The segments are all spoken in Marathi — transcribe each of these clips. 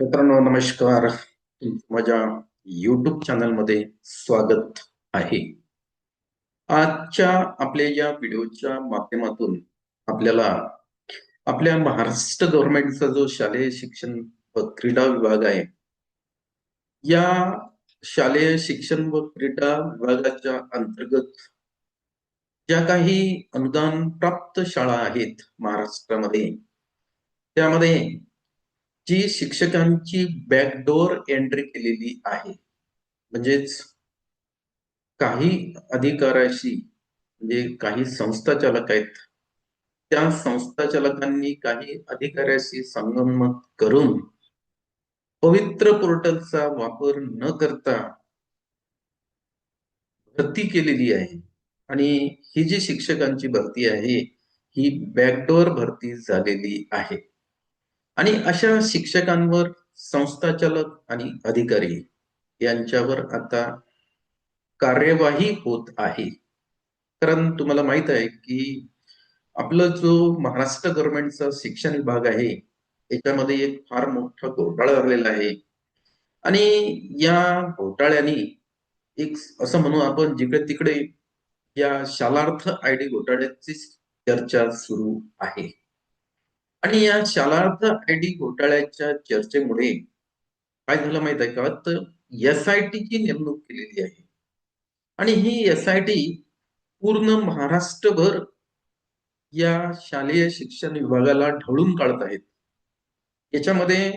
मित्रांनो नमस्कार. तुमचं माझ्या युट्यूब चॅनलमध्ये स्वागत आहे. आजच्या आपल्या या व्हिडिओच्या माध्यमातून आपल्याला आपल्या महाराष्ट्र गव्हर्नमेंटचा जो शालेय शिक्षण व क्रीडा विभाग आहे या शालेय शिक्षण व क्रीडा विभागाच्या अंतर्गत ज्या काही अनुदान प्राप्त शाळा आहेत महाराष्ट्रामध्ये त्यामध्ये जी शिक्षकांची बॅकडोर एंट्री केलेली आहे. म्हणजेच काही अधिकाराशी म्हणजे काही संस्था चालक आहेत त्या संस्था चालकांनी काही अधिकाऱ्याशी संगनमत करून पवित्र पोर्टलचा वापर न करता भरती केलेली आहे. आणि ही जी शिक्षकांची भरती आहे ही बॅकडोर भरती झालेली आहे. आणि अशा शिक्षकांवर संस्थाचालक आणि अधिकारी यांच्यावर आता कार्यवाही होत आहे. कारण तुम्हाला माहीत आहे की आपलं जो महाराष्ट्र गव्हर्नमेंटचा शिक्षण विभाग आहे याच्यामध्ये एक फार मोठा घोटाळा झालेला आहे. आणि या घोटाळ्याने एक असं म्हणू आपण जिकडे तिकडे या शालार्थ आय डी घोटाळ्याची चर्चा सुरू आहे. आणि या शालार्थ आय डी घोटाळ्याच्या चर्चेमुळे काय झालं माहीत आहे का? तर एस आय ची नेमणूक केलेली आहे. आणि ही एस आय टी पूर्ण महाराष्ट्रभर या शालेय शिक्षण विभागाला ढवळून काढत आहेत. याच्यामध्ये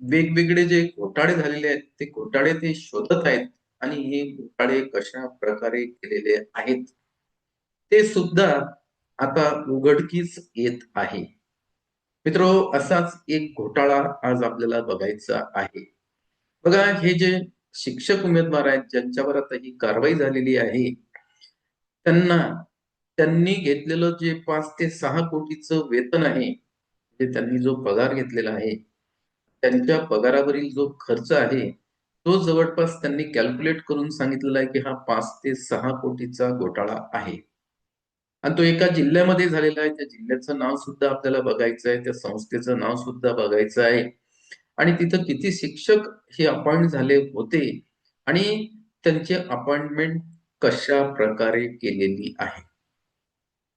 वेगवेगळे जे घोटाळे झालेले आहेत ते घोटाळे ते शोधत आहेत आणि हे घोटाळे कशा प्रकारे केलेले आहेत ते सुद्धा आता उघडकीस येत आहे. मित्र असाच एक घोटाळा आज आपल्याला बघायचा आहे. बघा हे जे शिक्षक उमेदवार आहेत ज्यांच्यावर आता ही कारवाई झालेली आहे त्यांना त्यांनी घेतलेलं जे पाच ते सहा कोटीचं वेतन आहे म्हणजे त्यांनी जो पगार घेतलेला आहे त्यांच्या पगारावरील जो खर्च आहे तो जवळपास त्यांनी कॅल्क्युलेट करून सांगितलेला आहे की हा पाच ते सहा कोटीचा घोटाळा आहे. आणि तो एका जिल्ह्यामध्ये झालेला आहे. त्या जिल्ह्याचं नाव सुद्धा आपल्याला बघायचं आहे. त्या संस्थेचं नाव सुद्धा बघायचं आहे. आणि तिथं किती शिक्षक हे अपॉइंट झाले होते आणि त्यांची अपॉइंटमेंट कशा प्रकारे केलेली आहे.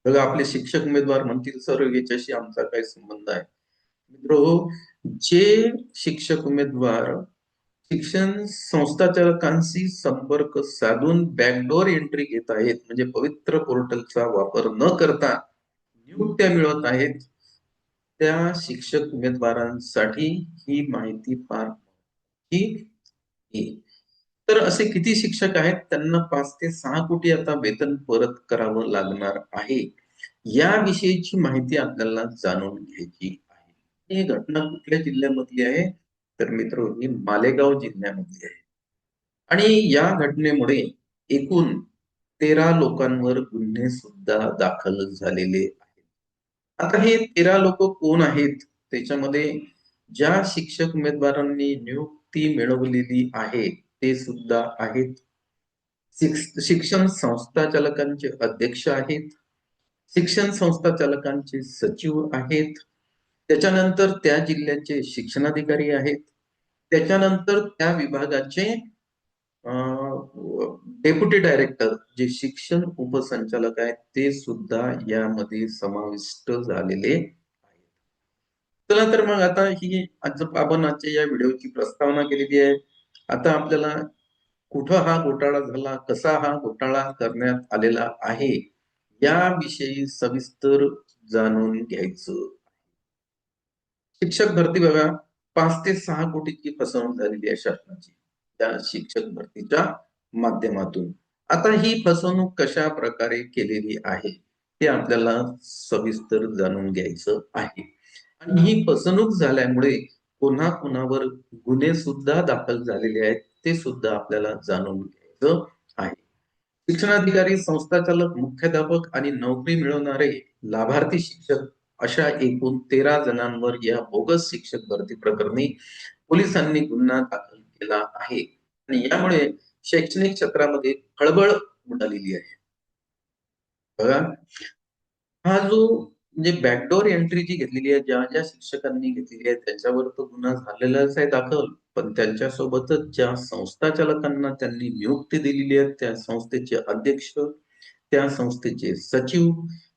बघा आपले शिक्षक उमेदवार म्हणतील सर याच्याशी आमचा काय संबंध आहे. मित्र हो, जे शिक्षक उमेदवार शिक्षण संस्थाचालकांशी संपर्क साधून बॅकडोर एंट्री घेत आहेत. म्हणजे पवित्र पोर्टलचा वापर न करता नियुक्त्या मिळवत आहेत. त्या शिक्षक उमेदवारांसाठी ही माहिती फार तर असे किती शिक्षक आहेत? त्यांना पाच ते सहा कोटी आता वेतन परत करावं लागणार आहे. याविषयीची माहिती आपल्याला जाणून घ्यायची आहे. ही घटना कुठल्या जिल्ह्यामधली आहे? तर मित्र ही मालेगाव जिल्ह्यामधली आहे. आणि या घटनेमुळे एकूण तेरा लोकांवर गुन्हे सुद्धा दाखल झालेले आहेत. आता हे तेरा लोक कोण आहेत? त्याच्यामध्ये ज्या शिक्षक उमेदवारांनी नियुक्ती मिळवलेली आहे ते सुद्धा आहेत. शिक्षण संस्था चालकांचे अध्यक्ष आहेत. शिक्षण संस्था चालकांचे सचिव आहेत. त्याच्यानंतर त्या जिल्ह्याचे शिक्षणाधिकारी आहेत. त्याच्यानंतर त्या विभागाचे डेप्युटी डायरेक्टर जे शिक्षण उपसंचालक आहेत ते सुद्धा यामध्ये समाविष्ट झालेले आहेत. चला तर मग आता ही आज आपण आजच्या या व्हिडिओची प्रस्तावना केलेली आहे. आता आपल्याला कुठं हा घोटाळा झाला कसा हा घोटाळा करण्यात आलेला आहे याविषयी सविस्तर जाणून घ्यायचं. शिक्षक भरती बघा पाच ते सहा कोटीची फसवणूक झालेली आहे शासनाची. त्या शिक्षक भरतीच्या माध्यमातून. आता ही फसवणूक कशा प्रकारे केलेली आहे ते आपल्याला सविस्तर जाणून घ्यायचं आहे. आणि ही फसवणूक झाल्यामुळे पुन्हा कुणावर गुन्हे सुद्धा दाखल झालेले आहेत ते सुद्धा आपल्याला जाणून घ्यायचं आहे. शिक्षणाधिकारी संस्थाचालक मुख्याध्यापक आणि नोकरी मिळवणारे लाभार्थी शिक्षक अशा एकूण तेरा जणांवर या बोगस शिक्षक भरती प्रकरणी पोलिसांनी गुन्हा दाखल केला आहे. आणि यामुळे शैक्षणिक क्षेत्रामध्ये खळबळ उडालेली आहे. बघा हा जो म्हणजे बॅकडोर एंट्री जी घेतलेली आहे ज्या ज्या शिक्षकांनी घेतलेली आहे त्याच्यावर तो गुन्हा झालेलाच आहे दाखल. पण त्यांच्यासोबतच ज्या संस्था चालकांना त्यांनी नियुक्ती दिलेली आहे त्या संस्थेचे अध्यक्ष त्या संस्थेचे सचिव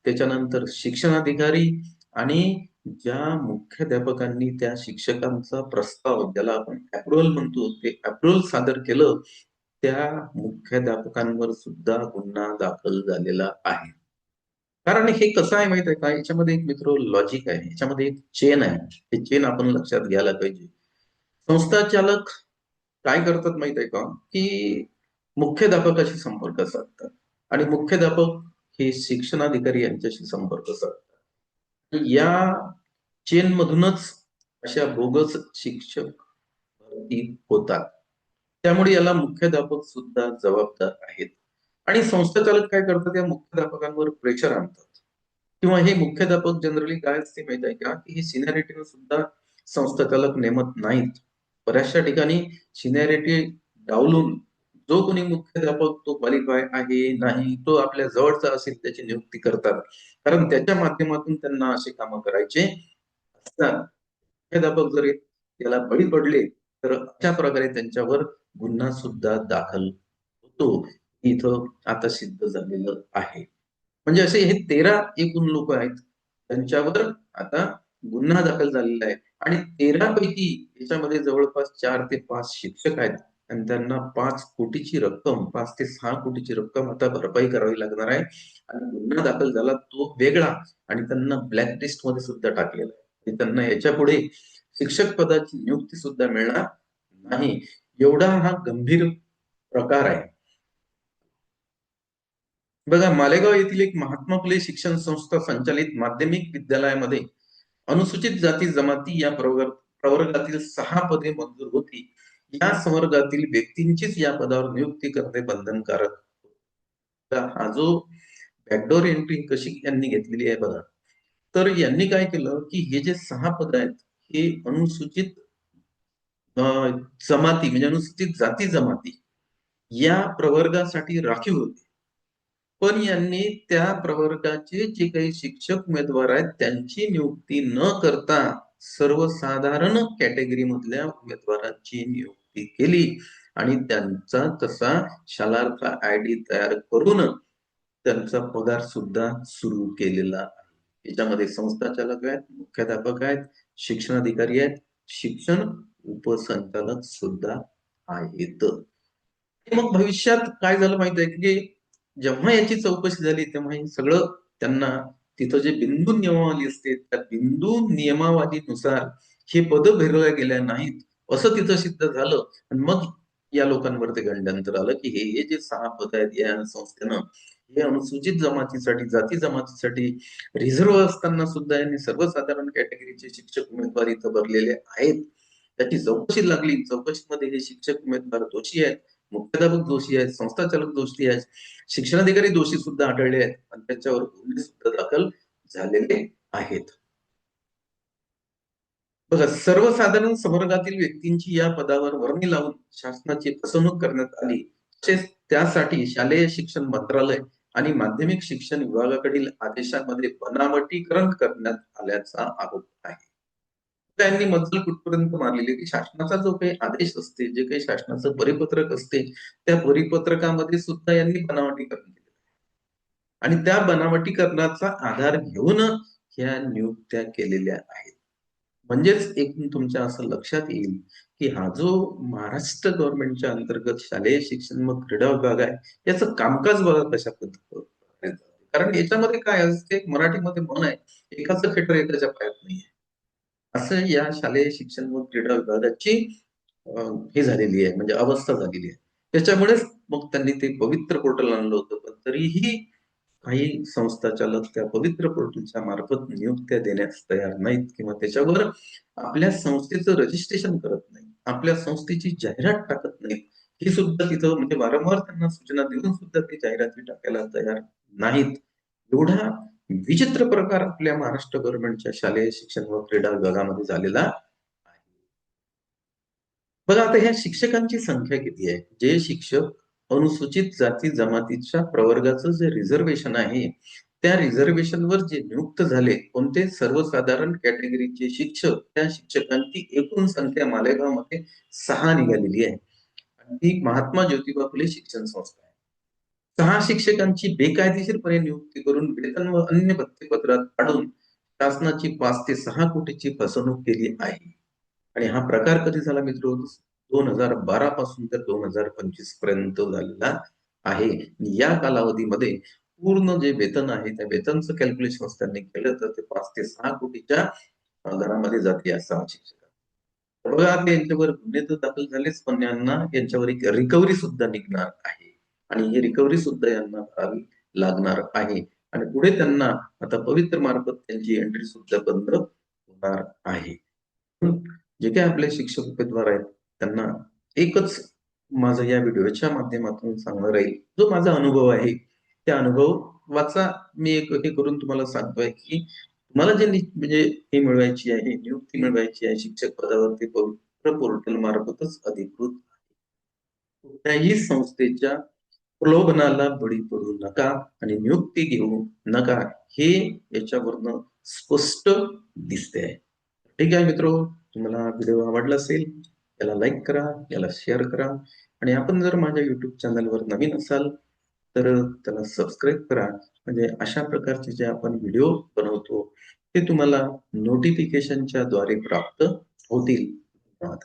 त्याच्यानंतर शिक्षणाधिकारी आणि ज्या मुख्याध्यापकांनी त्या शिक्षकांचा प्रस्ताव ज्याला आपण अप्रुव्हल म्हणतो ते अप्रुव्हल सादर केलं त्या मुख्याध्यापकांवर सुद्धा गुन्हा दाखल झालेला आहे. कारण हे कसं आहे माहीत आहे का? याच्यामध्ये एक मित्र लॉजिक आहे. याच्यामध्ये एक चेन आहे. हे चेन आपण लक्षात घ्यायला पाहिजे. संस्था चालक काय करतात माहीत आहे का? की मुख्याध्यापकाशी संपर्क साधतात. आणि मुख्याध्यापक हे शिक्षणाधिकारी यांच्याशी संपर्क साधतात. या चेन मधूनच अशा बोगस शिक्षक भरती होतात. त्यामुळे याला मुख्याध्यापक सुद्धा जबाबदार आहेत. आणि संस्था चालक काय करतात? या मुख्याध्यापकांवर प्रेशर आणतात. किंवा हे मुख्याध्यापक जनरली काय असते माहीत आहे का? की हे सिनियरिटीवर सुद्धा संस्था चालक नेमत नाहीत. बऱ्याचशा ठिकाणी सिनियरिटी डावलून जो कोणी मुख्याध्यापक तो क्वालिफाय आहे नाही तो आपल्या जवळचा असेल त्याची नियुक्ती करतात. कारण त्याच्या माध्यमातून त्यांना असे काम करायचे असतात. मुख्याध्यापक जर त्याला बळी पडले तर अशा प्रकारे त्यांच्यावर गुन्हा सुद्धा दाखल होतो. इथं आता सिद्ध झालेलं आहे. म्हणजे असे हे तेरा एकूण लोक आहेत. त्यांच्यावर आता गुन्हा दाखल झालेला आहे. आणि तेरा पैकी याच्यामध्ये जवळपास चार ते पाच शिक्षक आहेत. आणि त्यांना पाच कोटीची रक्कम पाच ते सहा कोटीची रक्कम आता भरपाई करावी लागणार आहे. आणि गुन्हा दाखल झाला तो वेगळा आणि त्यांना ब्लॅक लिस्टमध्ये सुद्धा टाकलेला आहे. त्यांना याच्यापुढे शिक्षक पदाची नियुक्ती सुद्धा मिळणार नाही. एवढा हा गंभीर प्रकार आहे. बघा मालेगाव येथील एक महात्मा फुले शिक्षण संस्था संचालित माध्यमिक विद्यालयामध्ये अनुसूचित जाती जमाती या प्रवर्गातील सहा पदे मंजूर होती. या संवर्गातील व्यक्तींचीच या पदावर नियुक्ती करणे बंधनकारक. हा जो बॅकडोर एंट्री कशी यांनी घेतलेली आहे बघा. तर यांनी काय केलं की हे जे सहा पद आहेत हे अनुसूचित जमाती म्हणजे अनुसूचित जाती जमाती या प्रवर्गासाठी राखीव होते. पण यांनी त्या प्रवर्गाचे जे काही शिक्षक उमेदवार आहेत त्यांची नियुक्ती न करता सर्वसाधारण कॅटेगरी मधल्या उमेदवारांची नियुक्ती केली. आणि त्यांचा तसा शालार्थ आय डी तयार करून त्यांचा पगार सुद्धा सुरू केलेला आहे. याच्यामध्ये संस्था चालक आहेत मुख्याध्यापक आहेत शिक्षणाधिकारी आहेत शिक्षण उपसंचालक सुद्धा आहेत. मग भविष्यात काय झालं माहीत आहे की जेव्हा याची चौकशी झाली तेव्हा हे सगळं त्यांना तिथं जे बिंदू नियमावली असते त्या बिंदू नियमावलीनुसार हे पद भरल्या गेल्या नाहीत. असं तिथं सिद्ध झालं. आणि मग या लोकांवर ते गणल्यानंतर आलं की हे हे जे सहा पद आहेत या संस्थेनं हे अनुसूचित जमातीसाठी जाती जमातीसाठी रिझर्व्ह असताना सुद्धा यांनी सर्वसाधारण कॅटेगरीचे शिक्षक उमेदवार इथं भरलेले आहेत. त्याची चौकशी लागली. चौकशीमध्ये हे शिक्षक उमेदवार दोषी आहेत. मुख्याध्यापक दोषी आहेत. संस्थाचालक दोषी आहेत. शिक्षणाधिकारी दोषी सुद्धा आढळले आहेत. आणि त्यांच्यावर गुन्हे सुद्धा दाखल झालेले आहेत. बघा सर्वसाधारण संवर्गातील व्यक्तींची या पदावर वर्णी लावून शासनाची फसवणूक करण्यात आली. तसेच त्यासाठी शालेय शिक्षण मंत्रालय आणि माध्यमिक शिक्षण विभागाकडील आदेशामध्ये बनावटीकरण करण्यात आल्याचा आरोप आहे. त्यांनी मजल कुठपर्यंत मारलेली? की शासनाचा जो काही आदेश असते जे काही शासनाचं परिपत्रक असते त्या परिपत्रकामध्ये सुद्धा यांनी बनावटीकरण केले आणि त्या बनावटीकरणाचा आधार घेऊन ह्या नियुक्त्या केलेल्या आहेत. म्हणजेच एक तुमच्या असं लक्षात येईल की हा जो महाराष्ट्र गव्हर्नमेंटच्या अंतर्गत शालेय शिक्षण व क्रीडा विभाग आहे याचं कामकाज बघा कशा पद्धतीने कारण याच्यामध्ये काय असते मराठीमध्ये म्हण आहे एकाच खेटर एकाच्या पायात नाहीये असं या शालेय शिक्षण व क्रीडा विभागाची हे झालेली आहे म्हणजे अवस्था झालेली आहे. त्याच्यामुळेच मग त्यांनी ते पवित्र पोर्टल आणलं होतं पण तरीही काही संस्था चालक त्या पवित्र पोर्टलच्या मार्फत नियुक्त्या देण्यास तयार नाहीत किंवा त्याच्यावर आपल्या संस्थेचं रजिस्ट्रेशन करत नाही आपल्या संस्थेची जाहिरात टाकत नाहीत. ही सुद्धा तिथं म्हणजे वारंवार त्यांना सूचना देऊन सुद्धा ते जाहिराती टाकायला तयार नाहीत. एवढा विचित्र प्रकार आपल्या महाराष्ट्र गव्हर्नमेंटच्या शालेय शिक्षण व क्रीडा विभागामध्ये झालेला आहे. बघा आता ह्या शिक्षकांची संख्या किती आहे? जे शिक्षक अनुसूचित जाती जमातीच्या प्रवर्गाचं जे रिझर्वेशन आहे त्या रिझर्वेशनवर जे नियुक्त झाले कोणते सर्वसाधारण कॅटेगरीचे शिक्षक त्या शिक्षकांची एकूण संख्या मालेगावमध्ये सहा निघालेली आहे. आणि ती महात्मा ज्योतिबा फुले शिक्षण संस्था आहे. सहा शिक्षकांची बेकायदेशीरपणे नियुक्ती करून वेतन व अन्य भत्तेपत्रात काढून शासनाची पाच ते सहा कोटीची फसवणूक केली आहे. आणि हा प्रकार कधी झाला मित्र? दोन हजार बारा पासून तर दोन हजार पंचवीसपर्यंत झालेला आहे. या कालावधीमध्ये पूर्ण जे वेतन आहे त्या वेतनचं कॅल्क्युलेशन त्यांनी केलं तर ते पाच ते सहा कोटीच्या घरामध्ये जाते या सहा शिक्षक बघा यांच्यावर गुन्हे तर दाखल झालेच पण यांना यांच्यावर एक रिकव्हरी सुद्धा निघणार आहे. आणि ही रिकव्हरी सुद्धा यांना करावी लागणार आहे. आणि पुढे त्यांना आता पवित्र मार्फत त्यांची एंट्री सुद्धा बंद होणार आहे. जे काही आपले शिक्षक उमेदवार आहेत त्यांना एकच माझं या व्हिडिओच्या माध्यमातून सांगणार आहे जो माझा अनुभव आहे त्या अनुभव वाचा. मी एक हे करून तुम्हाला सांगतोय की मला जे म्हणजे हे मिळवायची आहे नियुक्ती मिळवायची आहे शिक्षक पदावरती पवित्र पोर्टल मार्फतच अधिकृत कुठल्याही संस्थेच्या प्रलोभनाला बळी पडू नका आणि नियुक्ती घेऊ नका हे याच्यावरनं स्पष्ट दिसते आहे ठीक आहे मित्र तुम्हाला व्हिडिओ आवडला असेल याला लाईक करा याला शेअर करा. आणि आपण जर माझ्या युट्यूब चॅनलवर नवीन असाल तर त्याला सबस्क्राईब करा. म्हणजे अशा प्रकारचे जे आपण व्हिडिओ बनवतो ते तुम्हाला नोटिफिकेशनच्या द्वारे प्राप्त होतील. धन्यवाद.